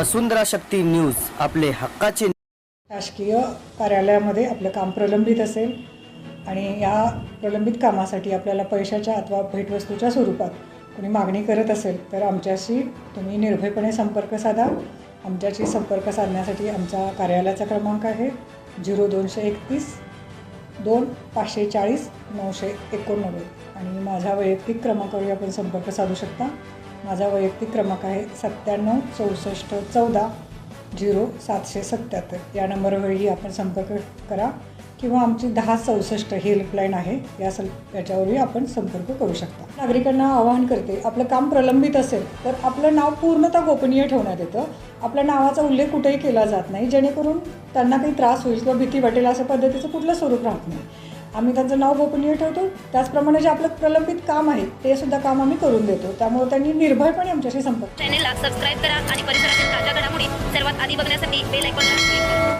वसुंधरा शक्ती news आपले हक्काचे शासकीय कार्यालयामध्ये आपलं काम प्रलंबित असेल आणि या प्रलंबित कामासाठी आपल्याला पैशाच्या अथवा भेटवस्तूच्या स्वरूपात कोणी मागणी करत असेल तर आमच्याशी तुम्ही निर्भयपणे संपर्क साधा. आमच्याशी संपर्क साधण्यासाठी आमचा कार्यालयाचा क्रमांक आहे झिरो दोनशे एकतीस दोन पाचशे चाळीस नऊशे एकोणनव्वद आणि माझा वैयक्तिक क्रमांकावरही आपण संपर्क साधू शकता. माझा वैयक्तिक क्रमांक आहे सत्त्याण्णव चौसष्ट चौदा झिरो सातशे सत्त्याहत्तर या नंबरवरही आपण संपर्क करा किंवा आमची दहा चौसष्ट हेल्पलाईन आहे या सल याच्यावरही आपण संपर्क करू शकता. नागरिकांना आवाहन करते आपलं काम प्रलंबित असेल तर आपलं नाव पूर्णतः गोपनीय ठेवण्यात येतं. आपल्या नावाचा उल्लेख कुठेही केला जात नाही जेणेकरून त्यांना काही त्रास होईल किंवा भीती वाटेल अशा पद्धतीचं कुठलं स्वरूप राहत नाही. आम्ही त्यांचं नाव गोपनीय ठेवतो. त्याचप्रमाणे जे आपलं प्रलंबित काम आहे ते सुद्धा काम आम्ही करून देतो. त्यामुळे त्यांनी निर्भयपणे आमच्याशी संपर्क चॅनेलला सबस्क्राईब करा आणि परिसरातील ताज्या घडामोडी सर्वात आधी बघण्यासाठी बेल आयकॉनला